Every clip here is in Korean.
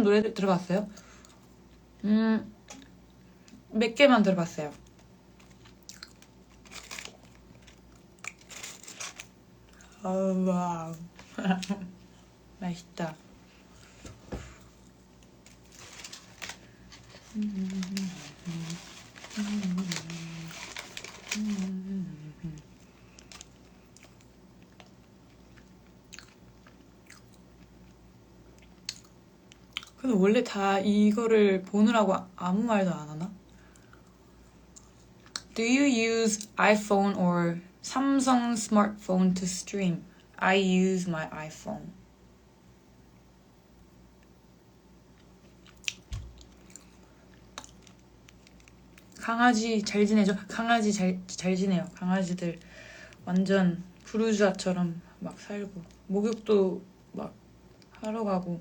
요즘 노래 들어봤어요? 음, 몇 개만 들어봤어요. 아우, 와우. 맛있다. 근데 원래 다 이거를 보느라고 아- 아무 말도 안 하나? Do you use iPhone or Samsung smartphone to stream? I use my iPhone. 강아지 잘 지내죠? 강아지 잘, 잘 지내요. 강아지들 완전 부르주아처럼 막 살고 목욕도 막 하러 가고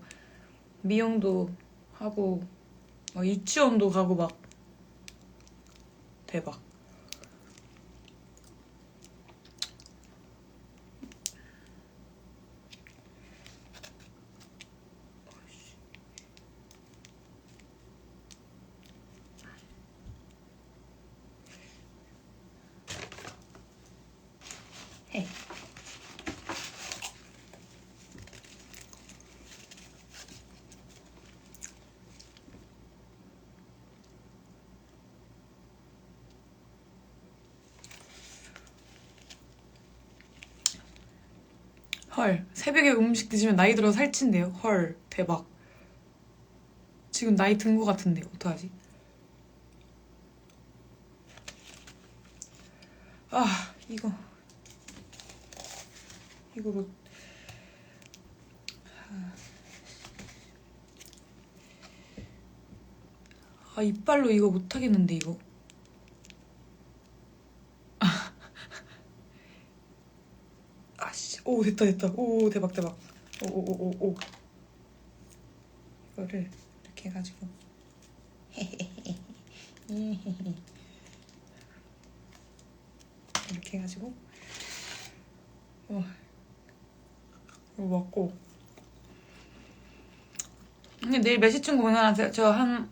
미용도 하고 막 유치원도 가고 막 대박. 헐, 새벽에 음식 드시면 나이 들어 살찐대요. 헐, 대박. 지금 나이 든 거 같은데, 어떡하지? 아, 이거. 이거로. 아, 이빨로 이거 못하겠는데, 이거. 아씨, 오, 됐다, 됐다. 오, 대박, 대박. 오, 오, 오, 오, 오. 이거를 이렇게 해가지고. 이렇게 해가지고. 와. 이거 먹고. 근데 내일 몇 시쯤 공연하세요? 저 한,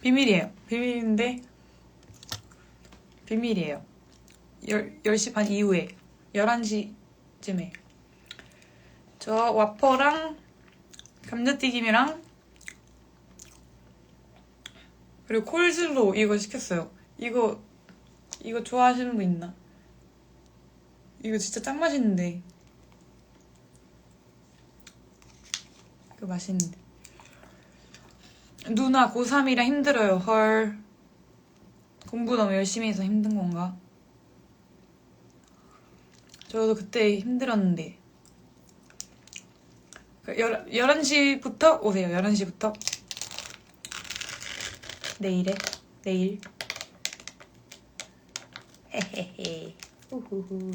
비밀이에요. 비밀인데, 비밀이에요. 열, 10시 반 이후에. 11시쯤에. 저 와퍼랑 감자튀김이랑 그리고 콜슬로 이거 시켰어요. 이거 이거 좋아하시는 분 있나? 이거 진짜 짱 맛있는데. 이거 맛있는데. 누나 고3이라 힘들어요. 헐. 공부 너무 열심히 해서 힘든 건가? 저도 그때 힘들었는데. 그 열, 11시부터 오세요. 11시부터. 내일에. 내일. 헤헤헤. 후후후.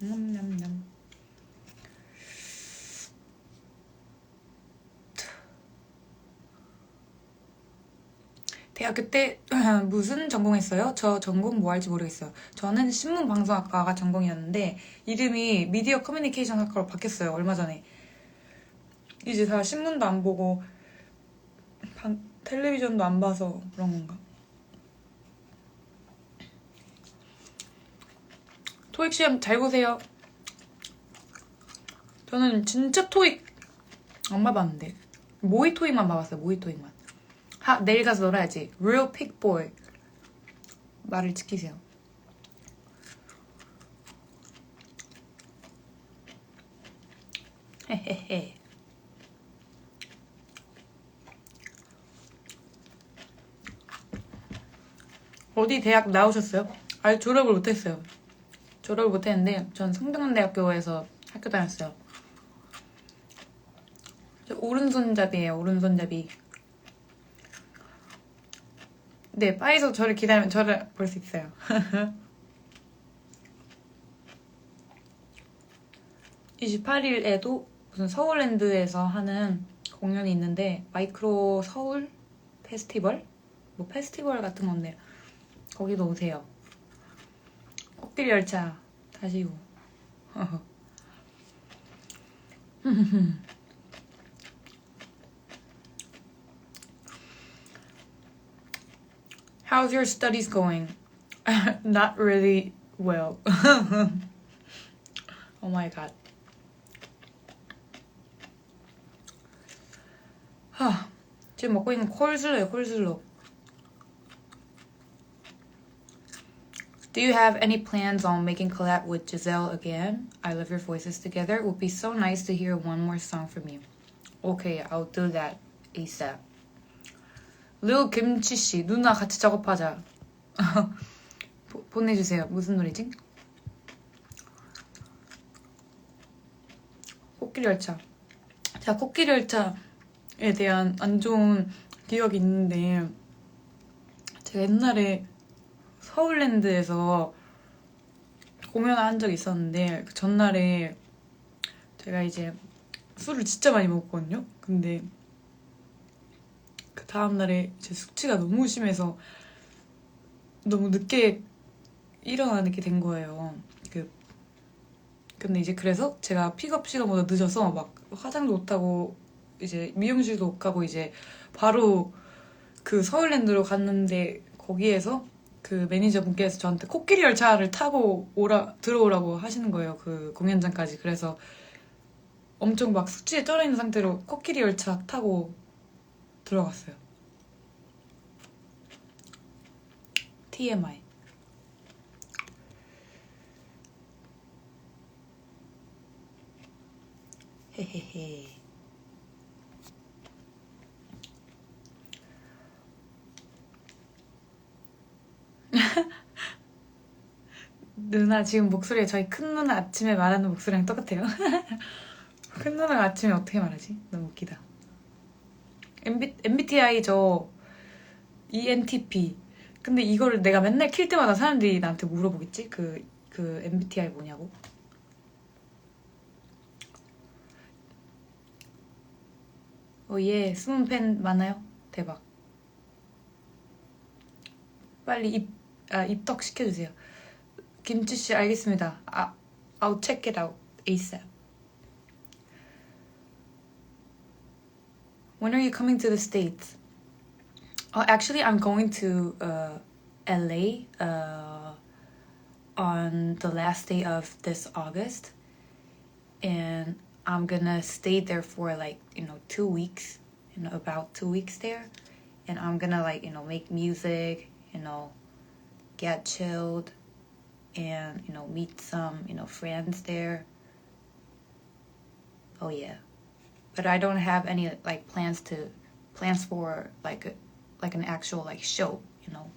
냠냠냠. 대학교 때 무슨 전공했어요? 저 전공 뭐 할지 모르겠어요. 저는 신문방송학과가 전공이었는데 이름이 미디어 커뮤니케이션 학과로 바뀌었어요. 얼마 전에. 이제 다 신문도 안 보고 방- 텔레비전도 안 봐서 그런 건가? 토익 시험 잘 보세요. 저는 진짜 토익 안 봐봤는데 모의 토익만 봐봤어요. 모의 토익만. 하, 내일 가서 놀아야지. Real Pig Boy. 말을 지키세요. 헤헤헤. 어디 대학 나오셨어요? 아직 졸업을 못했어요. 졸업을 못했는데 전 성등대학교에서 학교 다녔어요. 저 오른손잡이에요. 오른손잡이. 네, 바에서 저를 기다리면 저를 볼 수 있어요. (28일에도) 무슨 서울랜드에서 하는 공연이 있는데 마이크로 서울 페스티벌? 뭐 페스티벌 같은 건데 거기도 오세요. 코끼리 열차 타시고. How's your studies going? Not really well. oh my god. 하, 지금 먹고 있는 콜슬로예요, 콜슬로. Do you have any plans on making collab with Giselle again? I love your voices together. It would be so nice to hear one more song from you. Okay, I'll do that ASAP. 르 김치 씨, 누나 같이 작업하자. 보- 보내주세요. 무슨 노래지? 코끼리 열차. 제가 코끼리 열차에 대한 안 좋은 기억이 있는데 제가 옛날에 서울랜드에서 공연을 한 적이 있었는데 그 전날에 제가 이제 술을 진짜 많이 먹었거든요. 근데 그 다음날에 제 숙취가 너무 심해서 너무 늦게 일어나게 된 거예요. 그 근데 이제 그래서 제가 픽업 시간보다 늦어서 막 화장도 못 하고 이제 미용실도 못 가고 이제 바로 그 서울랜드로 갔는데 거기에서 그 매니저분께서 저한테 코끼리 열차를 타고 오라 들어오라고 하시는 거예요. 그 공연장까지. 그래서 엄청 막 숙취에 쩔어 있는 상태로 코끼리 열차 타고 들어갔어요. TMI. 헤헤헤. 누나 지금 목소리 저희 큰 누나 아침에 말하는 목소리랑 똑같아요. 큰 누나가 아침에 어떻게 말하지? 너무 웃기다. MB, MBTI 저 ENTP. 근데 이거를 내가 맨날 킬 때마다 사람들이 나한테 물어보겠지? 그, 그 MBTI 뭐냐고? 어, 예, 숨은 팬 많아요? 대박. 빨리 입, 아, 입덕 시켜주세요. 김치 씨 알겠습니다. 아, I'll check it out ASAP. When are you coming to the States? Oh, actually, I'm going to uh, LA uh, on the last day of this August. And I'm gonna stay there for like, you know, two weeks, you know, about two weeks there. And I'm gonna like, you know, make music, you know, get chilled and, you know, meet some, you know, friends there. Oh yeah. But I don't have any like plans to plans for like like an actual like show, you know.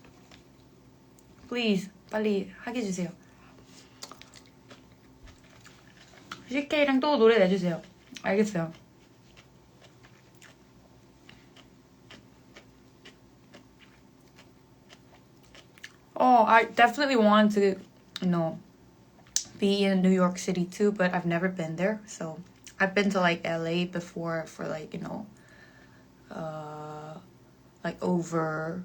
Please 빨리 하게 해주세요. CK랑 또 노래 내주세요. 알겠어요. Oh, I definitely want to, you know, be in New York City too, but I've never been there. So I've been to like LA before for like, you know, uh, like over,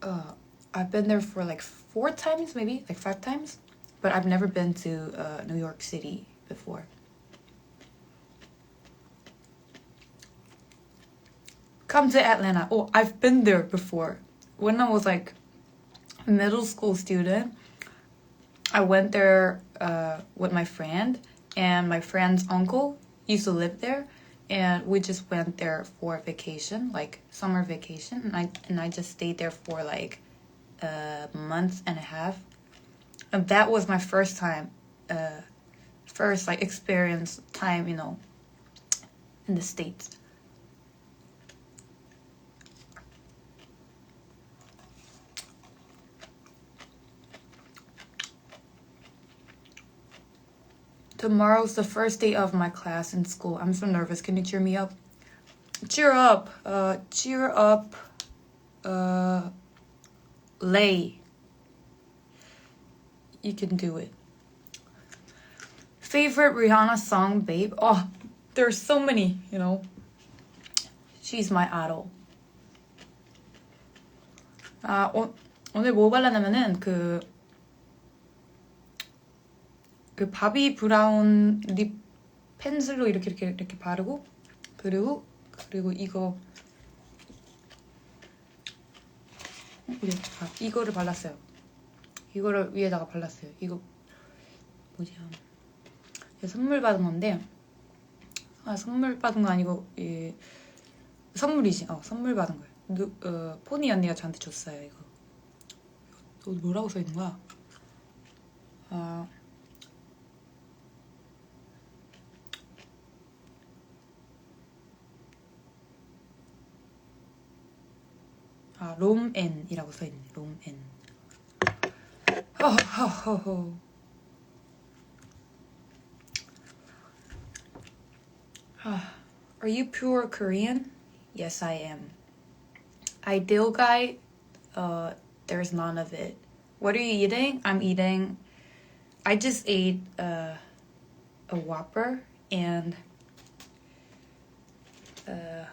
uh, I've been there for like four times, maybe like five times, but I've never been to uh, New York City before. Come to Atlanta. Oh, I've been there before. When I was like middle school student, I went there uh, with my friend, and my friend's uncle used to live there, and we just went there for vacation, like summer vacation, and I and I just stayed there for like a month and a half, and that was my first time, uh, first like experience time, you know, in the states. Tomorrow's the first day of my class in school. I'm so nervous. Can you cheer me up? Cheer up. Uh, cheer up. Uh, lay. You can do it. Favorite Rihanna song, babe? Oh, there's so many, you know. She's my idol. 아, 오, 오늘 뭐 발랐냐면은 그, 그 바비 브라운 립 펜슬로 이렇게 이렇게 이렇게 바르고 그리고 그리고 이거? 아, 이거를 발랐어요. 이거를 위에다가 발랐어요. 이거 뭐지? 선물 받은 건데 아 선물 받은 거 아니고 이 선물이지. 어 선물 받은 거예요. 누, 어, 포니 언니가 저한테 줬어요. 이거. 이거 뭐라고 써 있는 거야? 아 아, 롬앤이라고 써있네. 롬앤. 허허허허. 아, Are you pure Korean? Yes, I am. Ideal guy? Uh, there's none of it. What are you eating? I'm eating. I just ate uh, a Whopper and uh,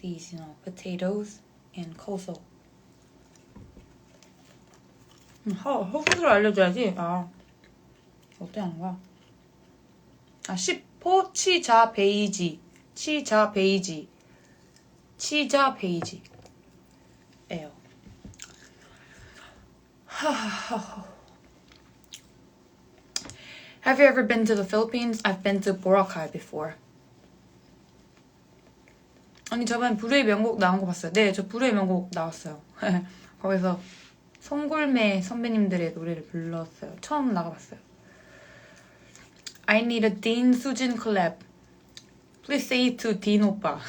these, you know, potatoes and coleslaw. 음, 허, 허브를 알려줘야지. 아, 어떻게 하는 거야? 아, 시포 치자 베이지. 치자 베이지. 치자 베이지. 에요. Have you ever been to the Philippines? I've been to Boracay before. 아니 저번에 불후의 명곡 나온 거 봤어요. 네, 저 불후의 명곡 나왔어요. 거기서 송골매 선배님들의 노래를 불렀어요. 처음 나가봤어요. I need a Dean Sujin collab. Please say to Dean 오빠.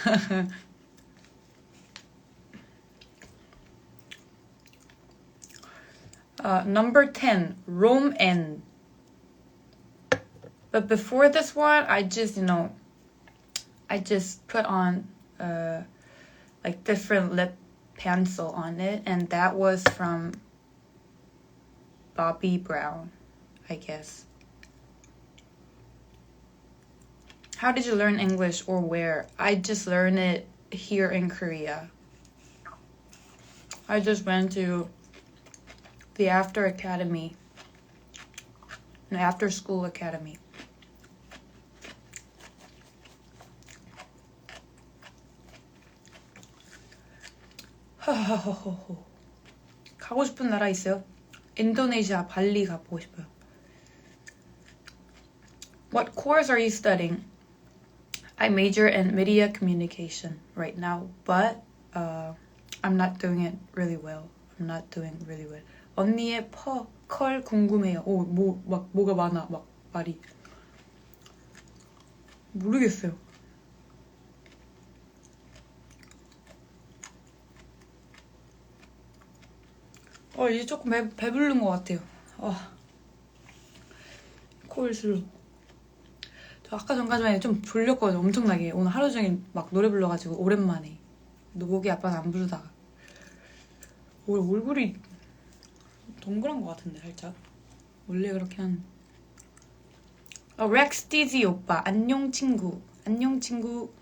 uh, number 10, Rome N. But before this one, I just, you know, I just put on uh, like different lip pencil on it, and that was from Bobby Brown, I guess. How did you learn English or where? I just learned it here in Korea. I just went to the After Academy, an after school academy. 하하하하하. 가고 싶은 나라 있어요? 인도네시아 발리 가보고 싶어요. What course are you studying? I major in media communication right now, but uh, I'm not doing it really well. I'm not doing really well. 언니의 퍼, 컬 궁금해요. 오, 뭐, 막, 뭐가 많아, 막, 말이. 모르겠어요. 어, 이제 조금 배, 배부른 것 같아요. 어. 코일슬로. 저 아까 전까지만 좀 졸렸거든요. 엄청나게. 오늘 하루 종일 막 노래 불러가지고 오랜만에. 노곡이 아빠는 안 부르다가. 오, 얼굴이 동그란 것 같은데, 살짝. 원래 그렇게 한. 어, 렉스 디지 오빠. 안녕, 친구. 안녕, 친구.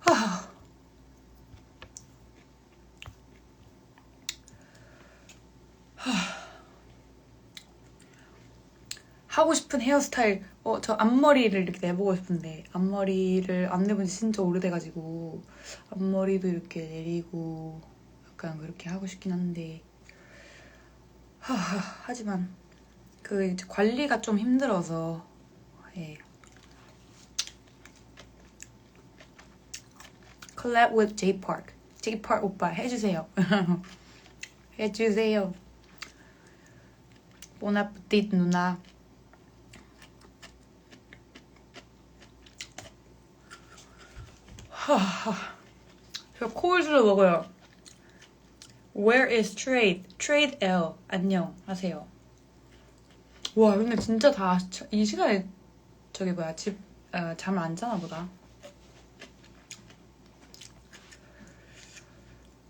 하. 하고 싶은 헤어스타일 어 저 앞머리를 이렇게 내보고 싶은데 앞머리를 안 내본 지 진짜 오래돼가지고 앞머리도 이렇게 내리고 약간 그렇게 하고 싶긴 한데. 하하 하지만 그 이제 관리가 좀 힘들어서 예. collab with J Park. J Park 오빠 해주세요. 해주세요. 보나푸티트 누나 저 코울술로 먹어요. Where is trade? Trade L. 안녕. 하세요. 와, 근데 진짜 다 이 시간에 저기 뭐야 집 어, 잠을 안 자나 보다.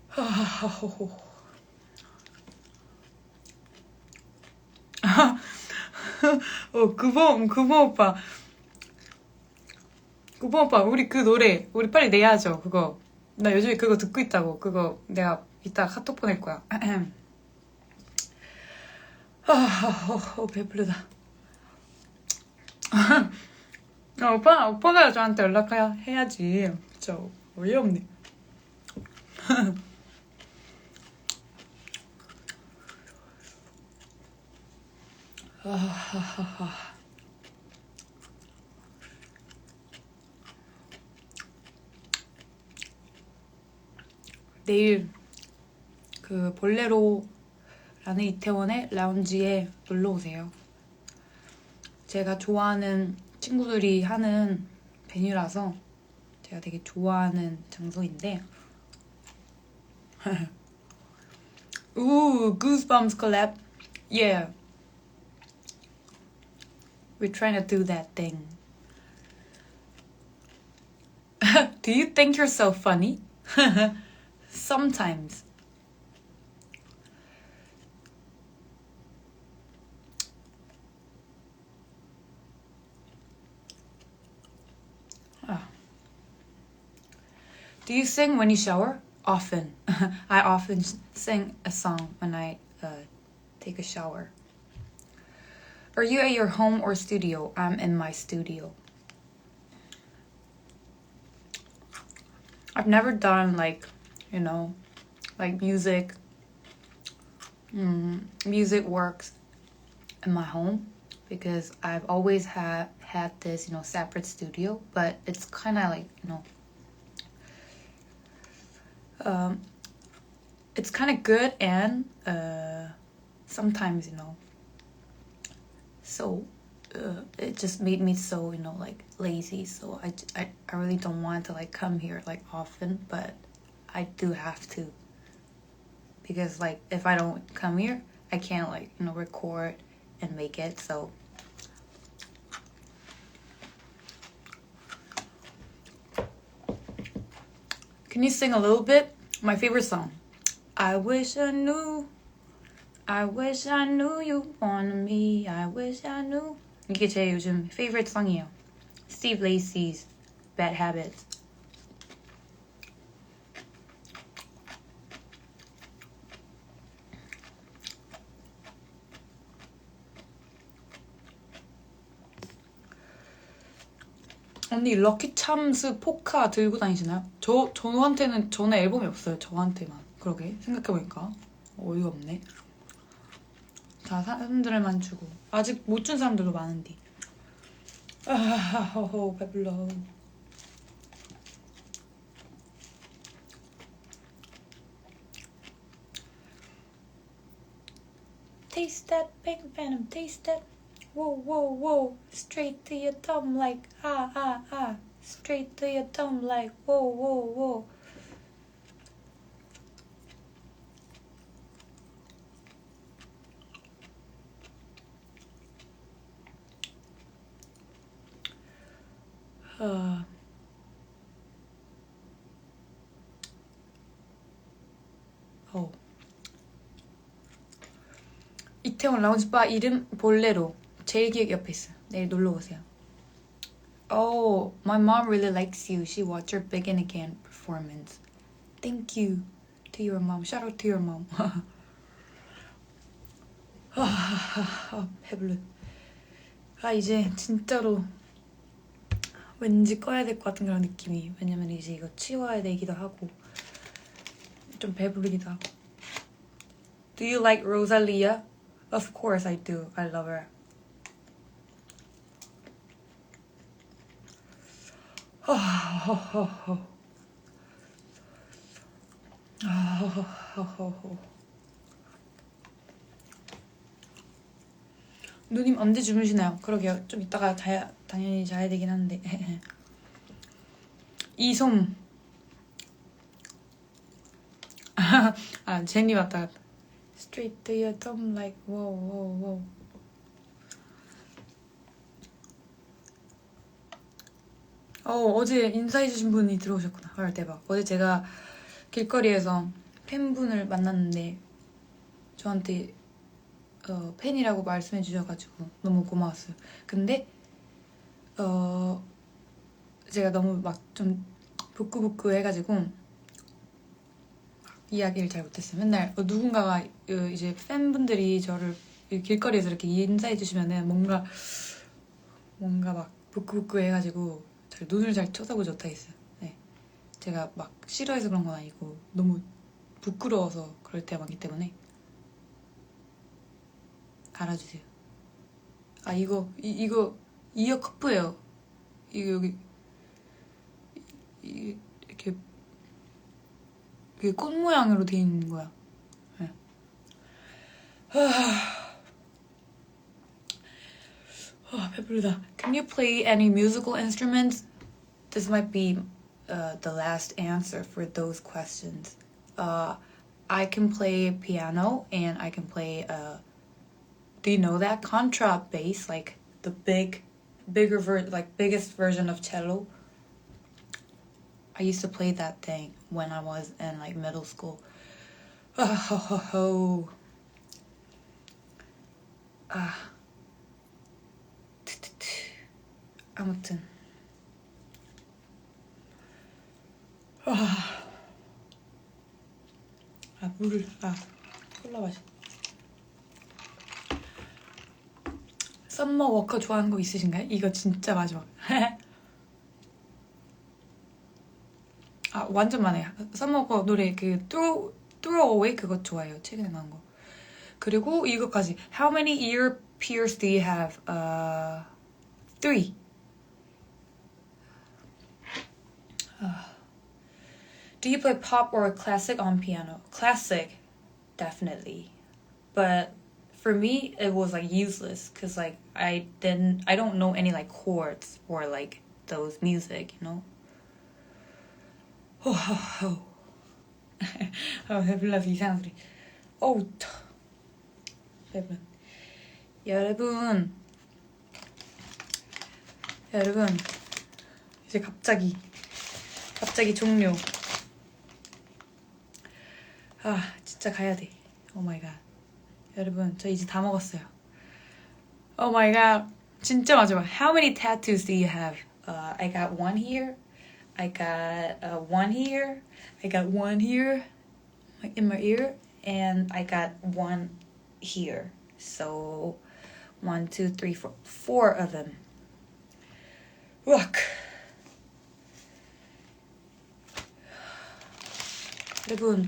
어, 그범, 그범 오빠. 오빠 오빠 우리 그 노래 우리 빨리 내야죠 그거 나 요즘에 그거 듣고 있다고. 그거 내가 이따 카톡 보낼 거야. 아, 어, 어, 배부르다. 아, 오빠, 오빠가 저한테 연락해야지. 진짜 어이없네. 아, 내일 그 볼레로라는 이태원의 라운지에 놀러 오세요. 제가 좋아하는 친구들이 하는 베뉴라서 제가 되게 좋아하는 장소인데 Ooh, Goosebumps collab. Yeah. We're trying to do that thing. do you think you're so funny? Sometimes. Ah. Do you sing when you shower? Often. I often sing a song when I uh, take a shower. Are you at your home or studio? I'm in my studio. I've never done like, you know, like music. Mm, music works in my home because I've always had had this, you know, separate studio, but it's kind of like, you know, um, it's kind of good and uh, sometimes, you know, so uh, it just made me so, you know, like lazy. So I, I, I really don't want to like come here like often, but I do have to because like if I don't come here, I can't like, you know, record and make it. So Can you sing a little bit? My favorite song. I wish I knew. I wish I knew you wanted me. I wish I knew. 이게 제 요즘 favorite song이에요. Steve Lacy's Bad Habits. 언니 럭키 참스 포카 들고 다니시나요? 저 저한테는 전에 앨범이 없어요. 저한테만. 그러게 생각해보니까 어이가 없네. 다 사람들만 주고 아직 못 준 사람들도 많은데. 아하하호 배불러. Taste that pink venom, taste that. Whoa, whoa, whoa. Straight to your thumb like ah, ah, ah. Straight to your thumb like whoa, whoa, whoa. 아. 어. 이태원 라운지바 이름 볼레로 제일 기획 옆에 있어. 내일 놀러 오세요. Oh, my mom really likes you. She watched your Begin Again performance. Thank you to your mom. Shout out to your mom. 아, 배불러. 아, 이제 진짜로 왠지 꺼야 될 것 같은 그런 느낌이. 왜냐면 이제 이거 치워야 되기도 하고 좀 배부르기도 하고. Do you like Rosalia? Of course I do. I love her. 누님 언제 주무시나요? 그러게요. 좀 이따가 자야, 당연히 자야 되긴 하는데. 이솜. 아, 제니 왔다 갔다. Straight to your thumb like wow, wow, wow. 어, 어제 인사해주신 분이 들어오셨구나. 헐, 대박. 어제 제가 길거리에서 팬분을 만났는데 저한테 어, 팬이라고 말씀해 주셔가지고 너무 고마웠어요. 근데 어, 제가 너무 막 좀 부끄부끄 해가지고 막 이야기를 잘 못했어요. 맨날 어, 누군가가 어, 이제 팬분들이 저를 이 길거리에서 이렇게 인사해 주시면은 뭔가 뭔가 막 부끄부끄 해가지고 잘 눈을 잘 쳐다보지 못하겠어요. 네. 제가 막 싫어해서 그런 건 아니고 너무 부끄러워서 그럴 때가 많기 때문에 알아주세요. 아 이거 이, 이거 이어 커프예요. 이거 여기 이, 이렇게 이게 꽃 모양으로 돼 있는 거야. 네. 아, 배부르다. Can you play any musical instruments? This might be uh, the last answer for those questions. Uh, I can play piano and I can play. Uh, do you know that contra bass, like the big, bigger ver- like biggest version of cello? I used to play that thing when I was in like middle school. Oh, ho, ho, ho. 아. 아무튼. 아. 아, 물을, 아, 콜라 마시. 썸머 워커 좋아하는 거 있으신가요? 이거 진짜 마지막. 아, 완전 많아요. 썸머 워커 노래 그 Throw, Throw Away 그거 좋아해요. 최근에 나온 거. 그리고 이거까지. How many ear pierce do you have? Uh, three. Do you play pop or classic on piano? Classic, definitely. But for me, it was like useless because like I didn't, I don't know any like chords or like those music, you know. Oh, 배불러서 이상한 소리. 어우, 터. 배불러. 여러분, 여러분, 이제 갑자기, 갑자기 종료. 아, 진짜 가야 돼. 오 마이 갓. 여러분, 저 이제 다 먹었어요. 오 마이 갓. 진짜 마지막. How many tattoos do you have? Uh, I got one here. I got uh, one here. I got one here like in my ear. And I got one here. So, one, two, three, four. Four of them. Look. 여러분,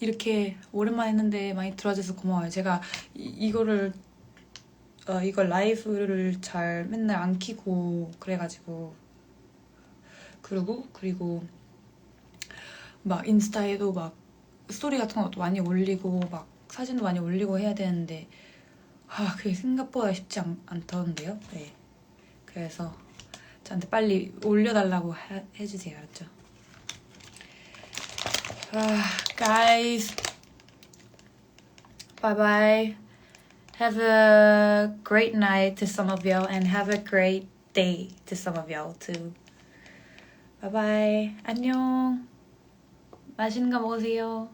이렇게 오랜만에 했는데 많이 들어와줘서 고마워요. 제가 이, 이거를 어, 이걸 라이브를 잘 맨날 안 키고 그래가지고 그리고 그리고 막 인스타에도 막 스토리 같은 것도 많이 올리고 막 사진도 많이 올리고 해야 되는데 아 그게 생각보다 쉽지 않, 않던데요. 네. 그래서 저한테 빨리 올려달라고 해, 해주세요. 알았죠? Ah, guys, bye bye. Have a great night to some of y'all, and have a great day to some of y'all too. Bye bye. 안녕. 맛있는 거 먹으세요.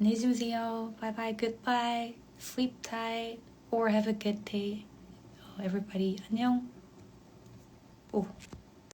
안녕히 주무세요. Bye bye. Goodbye. Sleep tight or have a good day. Everybody, 안녕. 오.